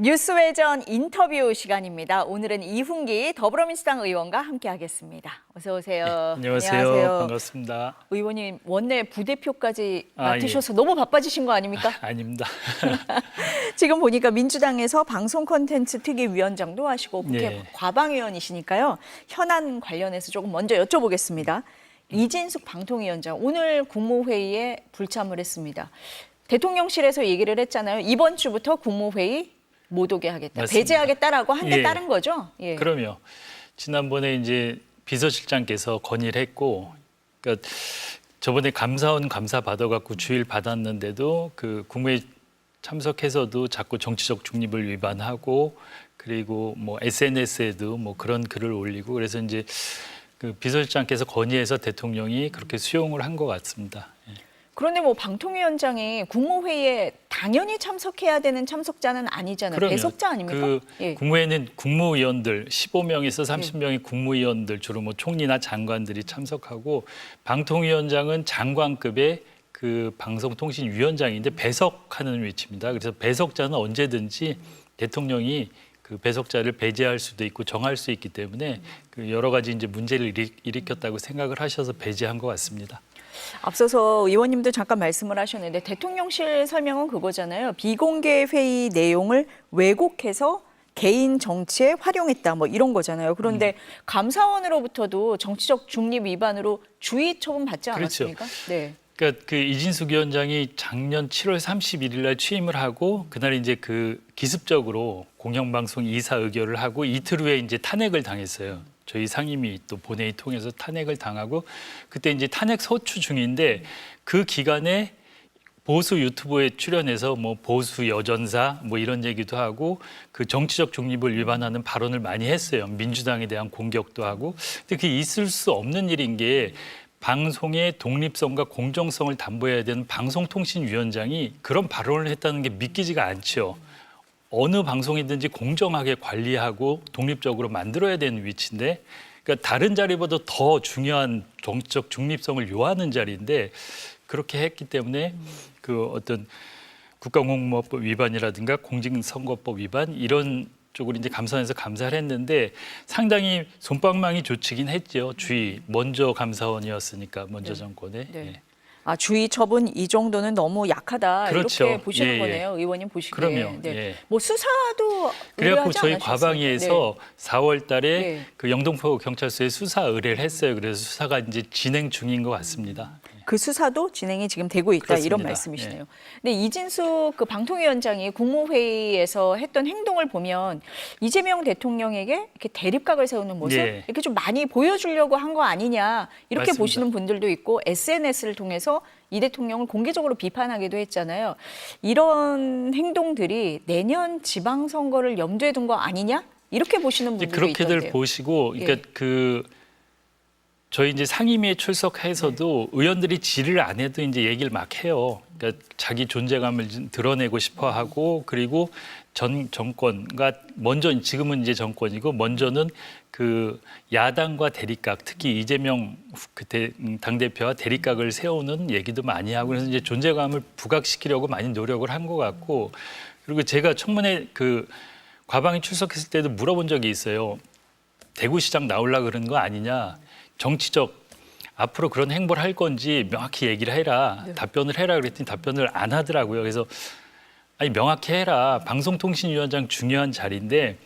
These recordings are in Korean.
뉴스회전 인터뷰 시간입니다. 오늘은 이훈기 더불어민주당 의원과 함께하겠습니다. 어서 오세요. 안녕하세요. 반갑습니다. 의원님 원내 부대표까지 아, 맡으셔서 너무 바빠지신 거 아닙니까? 아 닙니다. 지금 보니까 민주당에서 방송 콘텐츠 특위위원장도 하시고 국회 예. 과방위원이시니까요. 현안 관련해서 조금 먼저 여쭤보겠습니다. 이진숙 방통위원장 오늘 국무회의에 불참을 했습니다. 대통령실에서 얘기를 했잖아요. 이번 주부터 국무회의 못 오게 하겠다. 맞습니다. 배제하겠다라고 한데 예. 따른 거죠. 예. 그럼요. 지난번에 이제 비서실장께서 건의를 했고, 그러니까 저번에 감사원 감사 받아갖고 주일 받았는데도 그 국무회 참석해서도 자꾸 정치적 중립을 위반하고 그리고 뭐 SNS에도 뭐 그런 글을 올리고 그래서 이제 그 비서실장께서 건의해서 대통령이 그렇게 수용을 한 것 같습니다. 예. 그런데 뭐 방통위원장이 국무회의에 당연히 참석해야 되는 참석자는 아니잖아요. 배석자 아닙니까? 그 예. 국무회는 국무위원들 15명에서 30명의 국무위원들 주로 뭐 총리나 장관들이 참석하고 방통위원장은 장관급의 그 방송통신위원장인데 배석하는 위치입니다. 그래서 배석자는 언제든지 대통령이 그 배석자를 배제할 수도 있고 정할 수 있기 때문에 그 여러 가지 이제 문제를 일으- 일으켰다고 생각을 하셔서 배제한 것 같습니다. 앞서서 의원님도 잠깐 말씀을 하셨는데 대통령실 설명은 그거잖아요. 비공개 회의 내용을 왜곡해서 개인 정치에 활용했다 뭐 이런 거잖아요. 그런데 음. 감사원으로부터도 정치적 중립 위반으로 주의 처분 받지 그렇죠. 않았습니까? 네. 그러니까 그 이진숙 위원장이 작년 7월 31일 날 취임을 하고 그날 이제 그 기습적으로 공영방송 이사 의결을 하고 이틀 후에 이제 탄핵을 당했어요. 저희 상임위 또 본회의 통해서 탄핵을 당하고 그때 이제 탄핵 소추 중인데 그 기간에 보수 유튜브에 출연해서 뭐 보수 여전사 뭐 이런 얘기도 하고 그 정치적 중립을 위반하는 발언을 많이 했어요. 민주당에 대한 공격도 하고. 근데 그게 있을 수 없는 일인 게 방송의 독립성과 공정성을 담보해야 되는 방송통신위원장이 그런 발언을 했다는 게 믿기지가 않죠. 어느 방송이든지 공정하게 관리하고 독립적으로 만들어야 되는 위치인데 그러니까 다른 자리보다 더 중요한 정치적 중립성을 요하는 자리인데 그렇게 했기 때문에 그 어떤 국가공무원법 위반이라든가 공직선거법 위반 이런 쪽으로 이제 감사원에서 감사를 했는데 상당히 손방망이 좋치긴 했죠. 주의 먼저 감사원이었으니까 먼저 정권에. 네. 예. 아 주의 처분 이 정도는 너무 약하다 그렇죠. 이렇게 보시는 예, 예. 거네요. 의원님 보시기에. 그럼요. 네. 예. 뭐 수사도 그래갖고 저희 않으셨습니까? 과방위에서 4월 달에 네. 그 영등포 경찰서에 수사 의뢰를 했어요. 그래서 수사가 이제 진행 중인 것 같습니다. 그 수사도 진행이 지금 되고 있다 그렇습니다. 이런 말씀이시네요. 근데 이진숙 그 방통위원장이 국무회의에서 했던 행동을 보면 이재명 대통령에게 이렇게 대립각을 세우는 모습 예. 이렇게 좀 많이 보여주려고 한 거 아니냐 이렇게 맞습니다. 보시는 분들도 있고 SNS를 통해서 이 대통령을 공개적으로 비판하기도 했잖아요. 이런 행동들이 내년 지방선거를 염두에 둔 거 아니냐 이렇게 보시는 분들도 그렇게들 있던데요. 보시고 그러니까 예. 그 저희 이제 상임위에 출석해서도 네. 의원들이 질의를 안 해도 이제 얘기를 막 해요. 그러니까 자기 존재감을 좀 드러내고 싶어 하고 그리고 전 정권과 먼저 지금은 이제 정권이고 먼저는 그 야당과 대립각 특히 이재명 그때 당 대표와 대립각을 세우는 얘기도 많이 하고 그래서 이제 존재감을 부각시키려고 많이 노력을 한 것 같고 그리고 제가 청문회 그 과방위 출석했을 때도 물어본 적이 있어요. 대구시장 나올라 그러는 거 아니냐. 정치적 앞으로 그런 행보를 할 건지 명확히 얘기를 해라. 답변을 해라 그랬더니 답변을 안 하더라고요. 그래서 아니 명확히 해라. 방송통신위원장 중요한 자리인데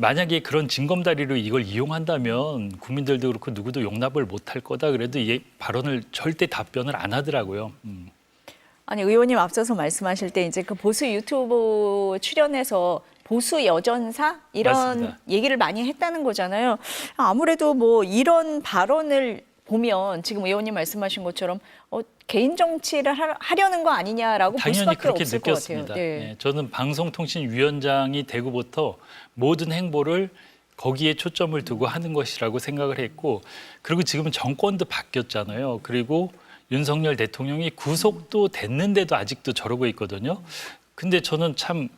만약에 그런 징검다리로 이걸 이용한다면 국민들도 그렇고 누구도 용납을 못할 거다. 그래도 이 발언을 절대 답변을 안 하더라고요. 음. 아니 의원님 앞서서 말씀하실 때 이제 그 보수 유튜브 출연해서 보수 여전사 이런 맞습니다. 얘기를 많이 했다는 거잖아요. 아무래도 뭐 이런 발언을 보면 지금 의원님 말씀하신 것처럼 어, 개인 정치를 하, 하려는 거 아니냐라고 볼 당연히 수밖에 그렇게 없을 느꼈습니다. 것 같아요. 네. 예, 저는 방송통신위원장이 되고부터 모든 행보를 거기에 초점을 두고 하는 것이라고 생각을 했고 그리고 지금은 정권도 바뀌었잖아요. 그리고 윤석열 대통령이 구속도 됐는데도 아직도 저러고 있거든요. 근데 저는 참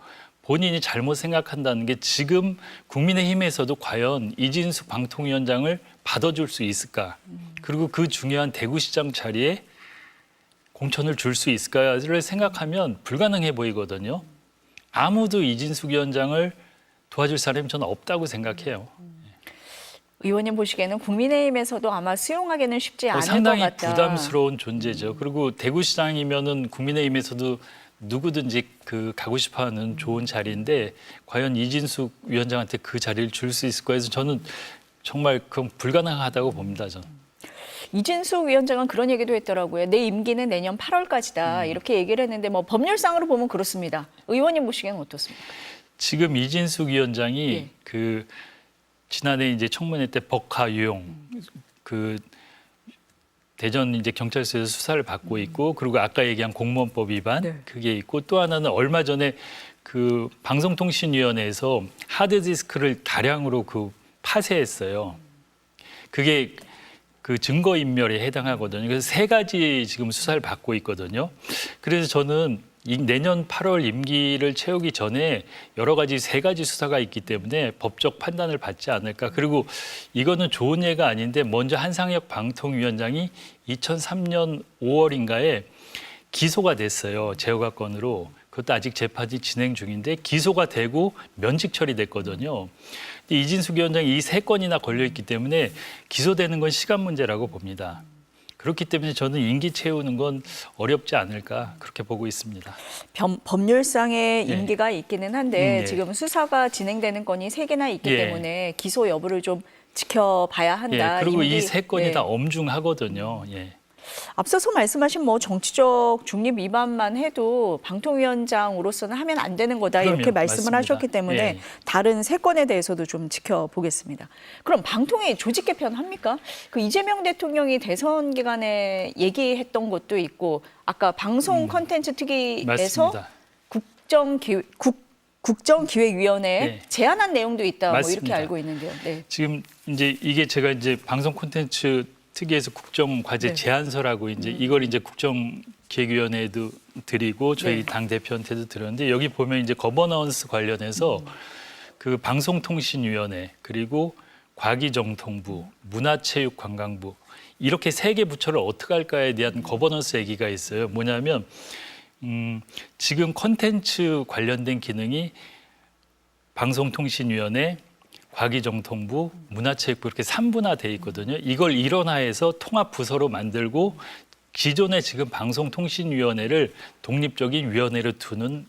본인이 잘못 생각한다는 게 지금 국민의힘에서도 과연 이진숙 방통위원장을 받아줄 수 있을까? 그리고 그 중요한 대구시장 자리에 공천을 줄 수 있을까를 생각하면 불가능해 보이거든요. 아무도 이진숙 위원장을 도와줄 사람이 저는 없다고 생각해요. 의원님 보시기에는 국민의힘에서도 아마 수용하기는 쉽지 어, 않을 상당히 것 같다. 부담스러운 존재죠. 그리고 대구시장이면은 국민의힘에서도 누구든지 그 가고 싶어하는 좋은 자리인데 과연 이진숙 위원장한테 그 자리를 줄 수 있을까 해서 저는 정말 그건 불가능하다고 봅니다. 저는. 이진숙 위원장은 그런 얘기도 했더라고요. 내 임기는 내년 음. 8월까지다. 이렇게 얘기를 했는데 뭐 법률상으로 보면 그렇습니까? 의원님 보시기에는 어떻습니까? 지금 이진숙 위원장이 예. 그 지난해 이제 청문회 때 법화 유용 그 대전 이제 경찰서에서 수사를 받고 있고 그리고 아까 얘기한 공무원법 위반 네. 그게 있고 또 하나는 얼마 전에 그 방송통신위원회에서 하드디스크를 다량으로 그 파쇄했어요. 그게 그 증거 인멸에 해당하거든요. 그래서 세 가지 지금 수사를 받고 있거든요. 그래서 저는 이 내년 8월 임기를 채우기 전에 여러 가지 세 가지 수사가 있기 때문에 법적 판단을 받지 않을까. 그리고 이거는 좋은 예가 아닌데 먼저 한상혁 방통위원장이 2003년 5월인가에 기소가 됐어요. 제어가 건으로. 그것도 아직 재판이 진행 중인데 기소가 되고 면직 처리됐거든요. 이진숙 위원장이 이 세 건이나 걸려 있기 때문에 기소되는 건 시간 문제라고 봅니다. 그렇기 때문에 저는 임기 채우는 건 어렵지 않을까 그렇게 보고 있습니다. 범- 법률상의 네. 임기가 있기는 한데 음, 네. 지금 수사가 진행되는 건이 세 개나 있기 예. 때문에 기소 여부를 좀 지켜봐야 한다. 예, 그리고 이 세 건이 네. 다 엄중하거든요. 예. 앞서서 말씀하신 뭐 정치적 중립 위반만 해도 방통위원장으로서는 하면 안 되는 거다 이렇게 그럼요. 말씀을 맞습니다. 하셨기 때문에 예. 다른 세 건에 대해서도 좀 지켜보겠습니다. 그럼 방통위 조직 개편 합니까? 그 이재명 대통령이 대선 기간에 얘기했던 것도 있고 아까 방송 컨텐츠 특위에서 음. 맞습니다. 국정 기 국 국정기획위원회에 네. 제안한 내용도 있다 뭐 이렇게 맞습니다. 알고 있는데요. 네. 지금 이제 이게 제가 이제 방송 콘텐츠 특위에서 국정 과제 네. 제안서라고 이제 이걸 이제 국정 기획위원회에도 드리고 저희 네. 당 대표한테도 드렸는데 여기 보면 이제 거버넌스 관련해서 그 방송통신위원회 그리고 과기정통부, 문화체육관광부 이렇게 세 개 부처를 어떻게 할까에 대한 거버넌스 얘기가 있어요. 뭐냐면 음, 지금 콘텐츠 관련된 기능이 방송통신위원회, 과기정통부, 문화체육부 이렇게 삼분화돼 있거든요. 이걸 일원화해서 통합 부서로 만들고 기존에 지금 방송통신위원회를 독립적인 위원회로 두는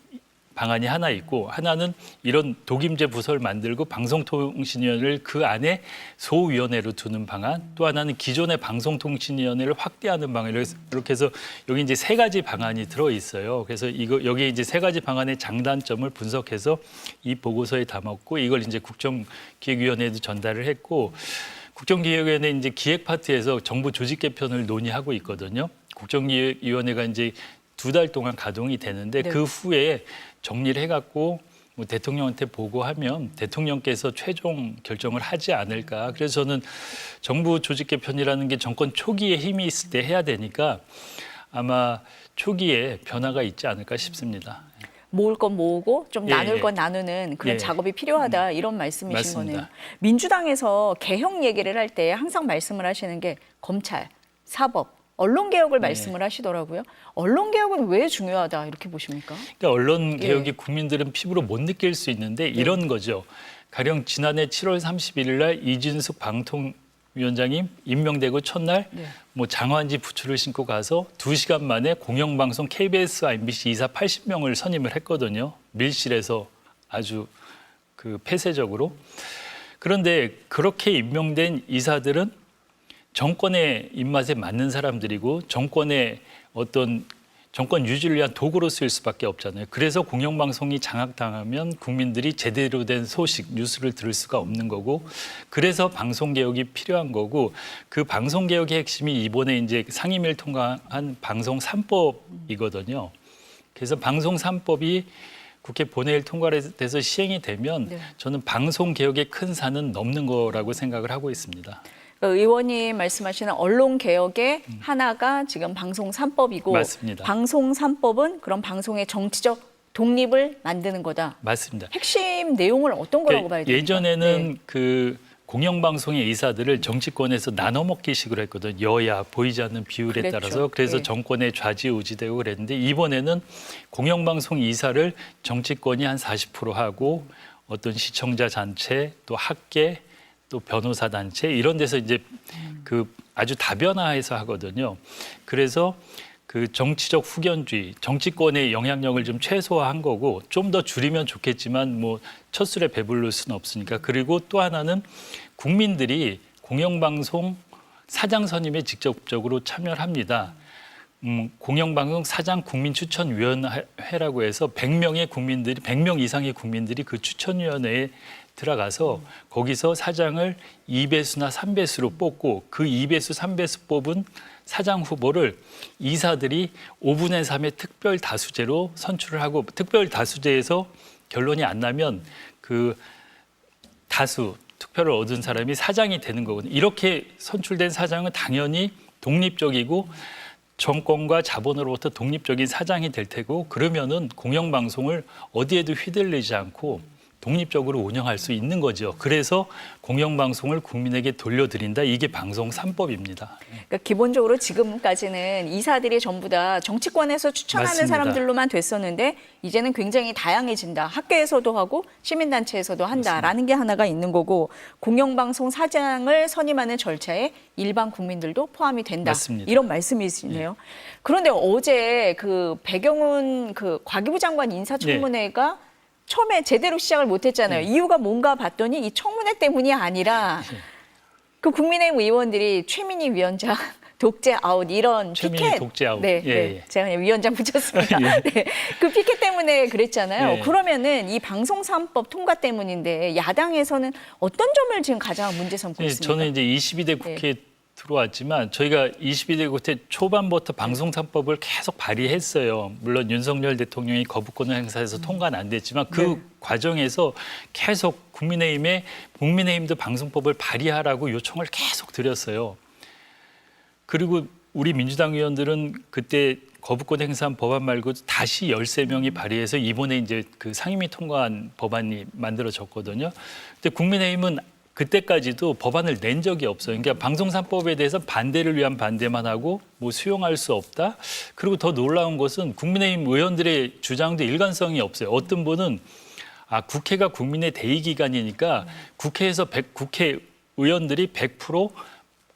방안이 하나 있고 하나는 이런 독임제 부서를 만들고 방송통신위원회를 그 안에 소위원회로 두는 방안 또 하나는 기존의 방송통신위원회를 확대하는 방안 이렇게 해서 여기 이제 세 가지 방안이 들어 있어요. 그래서 이거 여기 이제 세 가지 방안의 장단점을 분석해서 이 보고서에 담았고 이걸 이제 국정기획위원회에도 전달을 했고 국정기획위원회 이제 기획 파트에서 정부 조직 개편을 논의하고 있거든요. 국정기획위원회가 이제 두 달 동안 가동이 되는데 네. 그 후에 정리를 해갖고 뭐 대통령한테 보고하면 대통령께서 최종 결정을 하지 않을까. 그래서 저는 정부 조직 개편이라는 게 정권 초기에 힘이 있을 때 해야 되니까 아마 초기에 변화가 있지 않을까 싶습니다. 모을 건 모으고 좀 예, 나눌 예. 건 나누는 그런 예. 작업이 필요하다 이런 말씀이신 맞습니다. 거네요. 민주당에서 개혁 얘기를 할 때 항상 말씀을 하시는 게 검찰, 사법, 언론 개혁을 네. 말씀을 하시더라고요. 언론 개혁은 왜 중요하다 이렇게 보십니까? 그러니까 언론 개혁이 예. 국민들은 피부로 못 느낄 수 있는데 이런 거죠. 가령 지난해 7월 31일 날 이준숙 방통 위원장이 임명되고 첫날 네. 뭐 장환지 부츠를 신고 가서 두시간 만에 공영방송 KBS와 MBC 이사 80명을 선임을 했거든요. 밀실에서 아주 그 폐쇄적으로. 그런데 그렇게 임명된 이사들은 정권의 입맛에 맞는 사람들이고 정권의 어떤 정권 유지를 위한 도구로 쓰일 수밖에 없잖아요. 그래서 공영방송이 장악당하면 국민들이 제대로 된 소식, 뉴스를 들을 수가 없는 거고, 그래서 방송개혁이 필요한 거고, 그 방송개혁의 핵심이 이번에 이제 상임위를 통과한 방송 3법이거든요. 그래서 방송 3법이 국회 본회의를 통과돼서 시행이 되면 네. 저는 방송개혁의 큰 산은 넘는 거라고 생각을 하고 있습니다. 그러니까 의원님 말씀하시는 언론 개혁의 하나가 지금 방송 3법이고 음. 맞습니다. 방송 3법은 그런 방송의 정치적 독립을 만드는 거다. 맞습니다. 핵심 내용을 어떤 거라고 봐야 됩니까? 예전에는 네. 그 공영방송의 이사들을 정치권에서 나눠 먹기식으로 했거든. 여야 보이지 않는 비율에 그랬죠. 따라서 그래서 네. 정권에 좌지우지되고 그랬는데 이번에는 공영방송 이사를 정치권이 한 40% 하고 어떤 시청자 단체 또 학계 또 변호사 단체 이런 데서 이제 그 아주 다변화해서 하거든요. 그래서 그 정치적 후견주의, 정치권의 영향력을 좀 최소화한 거고 좀 더 줄이면 좋겠지만 뭐 첫 술에 배부를 수는 없으니까 그리고 또 하나는 국민들이 공영방송 사장 선임에 직접적으로 참여를 합니다. 음, 공영방송 사장 국민추천위원회라고 해서 100명의 국민들이 100명 이상의 국민들이 그 추천위원회에 들어가서 거기서 사장을 2배수나 3배수로 뽑고 그 2배수, 3배수 뽑은 사장 후보를 이사들이 5분의 3의 특별 다수제로 선출을 하고 특별 다수제에서 결론이 안 나면 그 다수 투표를 얻은 사람이 사장이 되는 거거든요. 이렇게 선출된 사장은 당연히 독립적이고 정권과 자본으로부터 독립적인 사장이 될 테고 그러면은 공영방송을 어디에도 휘둘리지 않고 독립적으로 운영할 수 있는 거죠. 그래서 공영방송을 국민에게 돌려드린다. 이게 방송 3법입니다. 그러니까 기본적으로 지금까지는 이사들이 전부 다 정치권에서 추천하는 맞습니다. 사람들로만 됐었는데 이제는 굉장히 다양해진다. 학계에서도 하고 시민단체에서도 한다라는 게 하나가 있는 거고 공영방송 사장을 선임하는 절차에 일반 국민들도 포함이 된다. 맞습니다. 이런 말씀이시네요. 그런데 어제 그 배경훈 그 과기부 장관 인사청문회가 처음에 제대로 시작을 못했잖아요. 네. 이유가 뭔가 봤더니 이 청문회 때문이 아니라 그 국민의힘 의원들이 최민희 위원장 독재 아웃 이런 최민희 피켓 독재 아웃. 네, 예, 네. 예. 제가 그냥 위원장 붙였습니다. 예. 네. 그 피켓 때문에 그랬잖아요. 예. 그러면은 이 방송 3법 통과 때문인데 야당에서는 어떤 점을 지금 가장 문제 삼고 네, 있습니까? 저는 이제 22대 국회에 들어왔지만 저희가 22대 국회 초반부터 방송 3법을 계속 발의했어요. 물론 윤석열 대통령이 거부권을 행사해서 통과는 안 됐지만 그 네. 과정에서 계속 국민의힘에 국민의힘도 방송법을 발의하라고 요청을 계속 드렸어요. 그리고 우리 민주당 의원들은 그때 거부권 행사한 법안 말고 다시 13명이 발의해서 이번에 이제 그 상임위 통과한 법안이 만들어졌거든요. 근데 국민의힘은 그때까지도 법안을 낸 적이 없어요. 그러니까 방송 3법에 대해서 반대를 위한 반대만 하고 뭐 수용할 수 없다. 그리고 더 놀라운 것은 국민의힘 의원들의 주장도 일관성이 없어요. 어떤 분은 아 국회가 국민의 대의 기관이니까 국회에서 100, 국회 의원들이 100%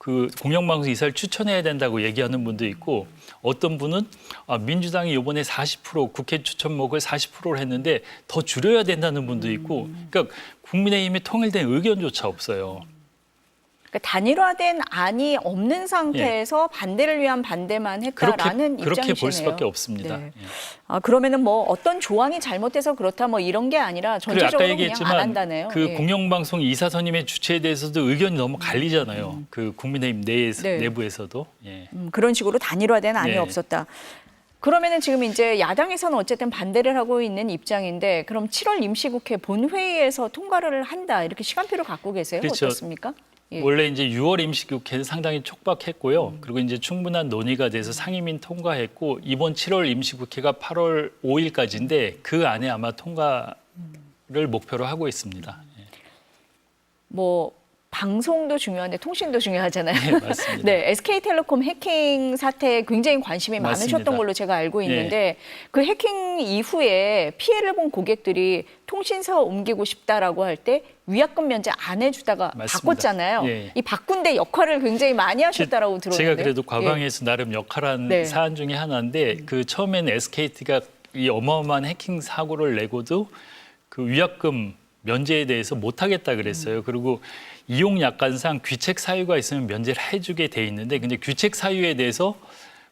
그 공영방송 이사를 추천해야 된다고 얘기하는 분도 있고 어떤 분은 아, 민주당이 이번에 40% 국회 추천목을 40%를 했는데 더 줄여야 된다는 분도 있고 그러니까 국민의힘의 통일된 의견조차 없어요. 그러니까 단일화된 안이 없는 상태에서 반대를 위한 반대만 예. 그렇게 했다라는 그렇게 입장이시네요. 볼 수밖에 없습니다. 네. 예. 아, 그러면은 뭐 어떤 조항이 잘못돼서 그렇다 뭐 이런 게 아니라 전체적으로 아까 그냥 안 한다네요. 그 예. 공영방송 이사 선임의 주체에 대해서도 의견이 너무 갈리잖아요. 그 국민의힘 내 네. 내부에서도. 예. 음, 그런 식으로 단일화된 안이 네. 없었다. 그러면은 지금 이제 야당에서는 어쨌든 반대를 하고 있는 입장인데 그럼 7월 임시국회 본회의에서 통과를 한다 이렇게 시간표를 갖고 계세요? 그렇죠. 어떻습니까? 예. 원래 이제 6월 임시국회는 상당히 촉박했고요. 음. 그리고 이제 충분한 논의가 돼서 상임위 통과했고 이번 7월 임시국회가 8월 5일까지인데 그 안에 아마 통과를 목표로 하고 있습니다. 예. 뭐 방송도 중요한데 통신도 중요하잖아요. 네, 맞습니다. 네, SK텔레콤 해킹 사태에 굉장히 관심이 맞습니다. 많으셨던 걸로 제가 알고 네. 있는데 그 해킹 이후에 피해를 본 고객들이 통신사 옮기고 싶다라고 할 때 위약금 면제 안 해주다가 맞습니다. 바꿨잖아요. 예. 이 바꾼 데 역할을 굉장히 많이 하셨다라고 들었는데 제가 그래도 예. 과방에서 나름 역할한 네. 사안 중에 하나인데 그 처음에는 SKT가 이 어마어마한 해킹 사고를 내고도 그 위약금 면제에 대해서 못 하겠다 그랬어요. 그리고 이용 약관상 귀책 사유가 있으면 면제를 해주게 돼 있는데 근데 귀책 사유에 대해서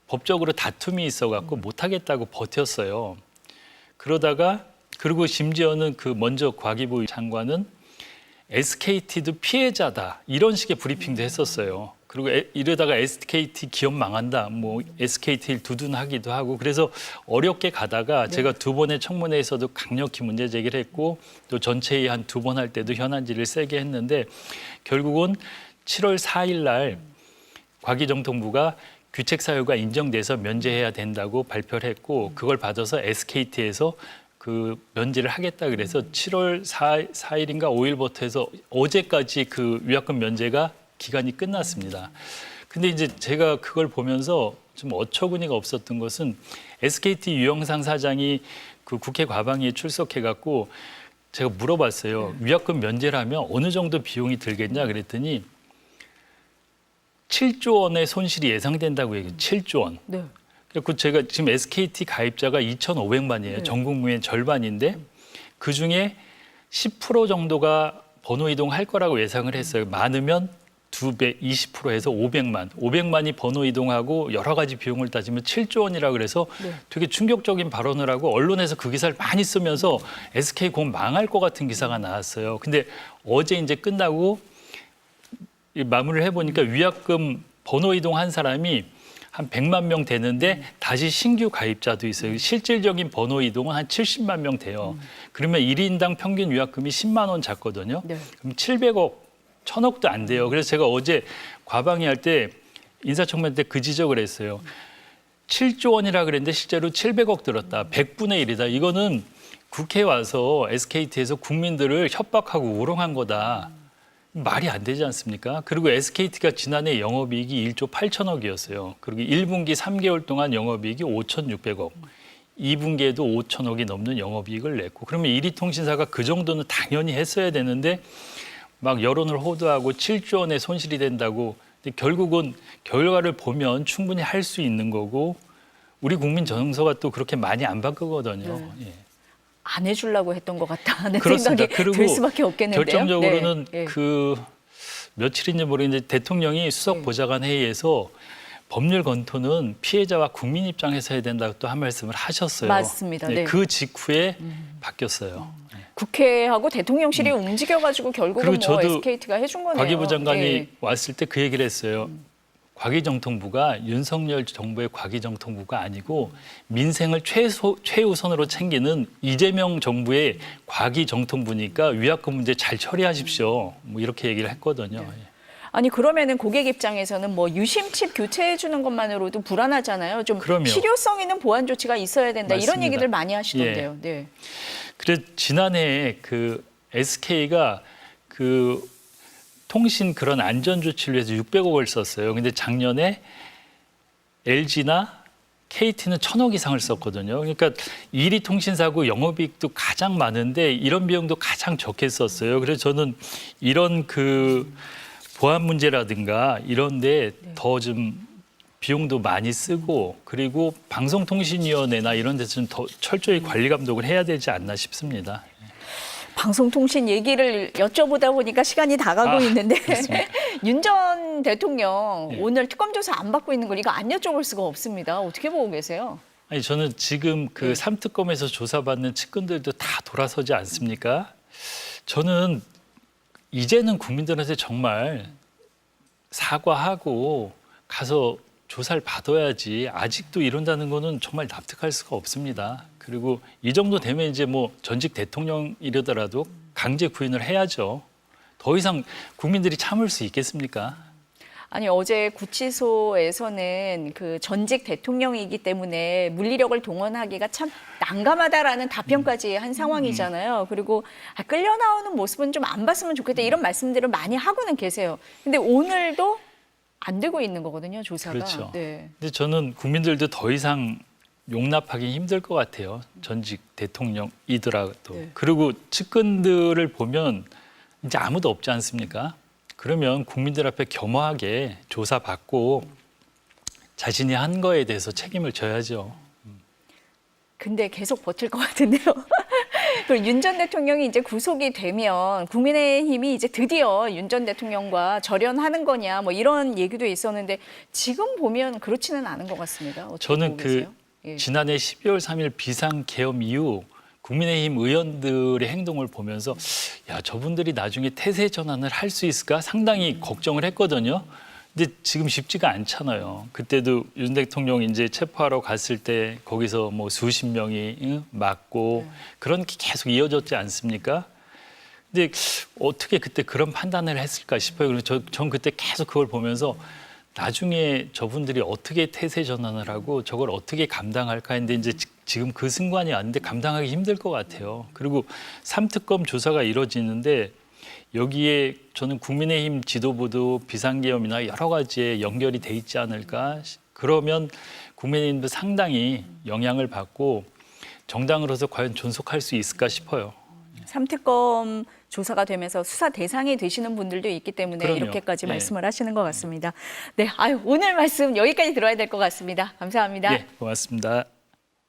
법적으로 다툼이 있어갖고 못하겠다고 버텼어요. 그러다가 그리고 심지어는 그 먼저 과기부 장관은 SKT도 피해자다 이런 식의 브리핑도 했었어요. 그리고 에- 이러다가 SKT 기업 망한다, 뭐 SKT를 두둔하기도 하고 그래서 어렵게 가다가 제가 두 번의 청문회에서도 강력히 문제 제기를 했고 또 전체의 한 두 번 할 때도 현안질을 세게 했는데 결국은 7월 4일 날 과기정통부가 규책 사유가 인정돼서 면제해야 된다고 발표를 했고 그걸 받아서 SKT에서 그 면제를 하겠다 그래서 7월 4, 4일인가 5일부터 해서 어제까지 그 위약금 면제가 기간이 끝났습니다. 근데 이제 제가 그걸 보면서 좀 어처구니가 없었던 것은 SKT 유영상 사장이 그 국회 과방위에 출석해 갖고 제가 물어봤어요. 위약금 면제라면 어느 정도 비용이 들겠냐 그랬더니 7조 원의 손실이 예상된다고 얘기해요. 7조 원. 네. 그리고 제가 지금 SKT 가입자가 2,500만이에요. 네. 전 국민의 절반인데 그 중에 10% 정도가 번호 이동할 거라고 예상을 했어요. 많으면 두 배, 20%에서 500만. 500만이 번호 이동하고 여러 가지 비용을 따지면 7조 원이라 그래서 네. 되게 충격적인 발언을 하고 언론에서 그 기사를 많이 쓰면서 SK 공 망할 것 같은 기사가 나왔어요. 근데 어제 이제 끝나고 이 마무리를 해보니까 위약금 번호 이동한 사람이 한 100만 명 되는데 다시 신규 가입자도 있어요. 실질적인 번호 이동은 한 70만 명 돼요. 그러면 1인당 평균 위약금이 10만 원 잡거든요. 네. 그럼 700억, 1000억도 안 돼요. 그래서 제가 어제 과방위 할 때 인사청문 때 그 지적을 했어요. 7조 원이라 그랬는데 실제로 700억 들었다. 100분의 1이다. 이거는 국회에 와서 SKT에서 국민들을 협박하고 우롱한 거다. 말이 안 되지 않습니까? 그리고 SKT가 지난해 영업이익이 1조 8천억이었어요. 그리고 1분기 3개월 동안 영업이익이 5,600억. 2분기에도 5천억이 넘는 영업이익을 냈고 그러면 1위 통신사가 그 정도는 당연히 했어야 되는데 막 여론을 호도하고 7조 원의 손실이 된다고 근데 결국은 결과를 보면 충분히 할 수 있는 거고 우리 국민 정서가 또 그렇게 많이 안 바꾸거든요. 예. 안 해주려고 했던 것 같다는 그렇습니다. 생각이 들 수밖에 없겠는데요. 결정적으로는 네. 예. 그 며칠인지 모르겠는데 대통령이 수석 네. 보좌관 회의에서 법률 검토는 피해자와 국민 입장에서 해야 된다고 또 한 말씀을 하셨어요. 맞습니다. 네. 음. 그 직후에 바뀌었어요. 네. 국회하고 대통령실이 움직여가지고 결국은 그리고 뭐 저도 SKT가 해준 거네요. 과기부 장관이 예. 왔을 때 그 얘기를 했어요. 과기정통부가 윤석열 정부의 과기정통부가 아니고 민생을 최소, 최우선으로 챙기는 이재명 정부의 과기정통부니까 위약금 문제 잘 처리하십시오. 뭐 이렇게 얘기를 했거든요. 네. 예. 아니 그러면은 고객 입장에서는 뭐 유심칩 교체해 주는 것만으로도 불안하잖아요. 좀 그럼요. 실효성 있는 보안 조치가 있어야 된다 이런 맞습니다. 얘기들 많이 하시던데요. 네. 그래 지난해 그 SK가 그 통신 그런 안전 조치를 위해서 600억을 썼어요. 근데 작년에 LG나 KT는 천억 이상을 썼거든요. 그러니까 1위 통신사고 영업이익도 가장 많은데 이런 비용도 가장 적게 썼어요. 그래서 저는 이런 그 보안 문제라든가 이런 데 더 좀 비용도 많이 쓰고 그리고 방송통신위원회나 이런 데서 좀더 철저히 관리 감독을 해야 되지 않나 싶습니다. 방송통신 얘기를 여쭤보다 보니까 시간이 다 가고 아, 있는데. 윤 전 대통령 예. 오늘 특검 조사 안 받고 있는 걸 이거 안 여쭤볼 수가 없습니다. 어떻게 보고 계세요? 아니 저는 지금 그 네. 삼특검에서 조사받는 측근들도 다 돌아서지 않습니까? 저는 이제는 국민들한테 정말 사과하고 가서 조사를 받아야지 아직도 이런다는 거는 정말 납득할 수가 없습니다. 그리고 이 정도 되면 이제 뭐 전직 대통령이려더라도 강제 구인을 해야죠. 더 이상 국민들이 참을 수 있겠습니까? 아니 어제 구치소에서는 그 전직 대통령이기 때문에 물리력을 동원하기가 참 난감하다라는 답변까지 한 상황이잖아요. 그리고 아, 끌려 나오는 모습은 좀 안 봤으면 좋겠다 이런 말씀들을 많이 하고는 계세요. 근데 오늘도 안 되고 있는 거거든요 조사가. 그렇죠. 네. 근데 저는 국민들도 더 이상 용납하기 힘들 것 같아요. 전직 대통령이더라도. 네. 그리고 측근들을 보면 이제 아무도 없지 않습니까? 그러면 국민들 앞에 겸허하게 조사받고 자신이 한 거에 대해서 책임을 져야죠. 근데 계속 버틸 것 같은데요. 그리고 윤 전 대통령이 이제 구속이 되면 국민의힘이 이제 드디어 윤 전 대통령과 절연하는 거냐 뭐 이런 얘기도 있었는데 지금 보면 그렇지는 않은 것 같습니다. 저는 그? 예. 지난해 12월 3일 비상 계엄 이후 국민의힘 의원들의 행동을 보면서 야 저분들이 나중에 태세 전환을 할 수 있을까 상당히 걱정을 했거든요. 근데 지금 쉽지가 않잖아요. 그때도 윤 대통령 이제 체포하러 갔을 때 거기서 뭐 수십 명이 응, 맞고 그런 게 계속 이어졌지 않습니까? 근데 어떻게 그때 그런 판단을 했을까 싶어요. 그래서 저, 전 그때 계속 그걸 보면서 나중에 저분들이 어떻게 태세 전환을 하고 저걸 어떻게 감당할까 했는데 이제 지금 그 승관이 아닌데 감당하기 힘들 것 같아요. 그리고 삼특검 조사가 이루어지는데 여기에 저는 국민의힘 지도부도 비상계엄이나 여러 가지에 연결이 돼 있지 않을까. 그러면 국민의힘도 상당히 영향을 받고 정당으로서 과연 존속할 수 있을까 싶어요. 삼특검 조사가 되면서 수사 대상이 되시는 분들도 있기 때문에 그럼요. 이렇게까지 예. 말씀을 하시는 것 같습니다. 네, 아유 오늘 말씀 여기까지 들어야 될 것 같습니다. 감사합니다. 예, 고맙습니다.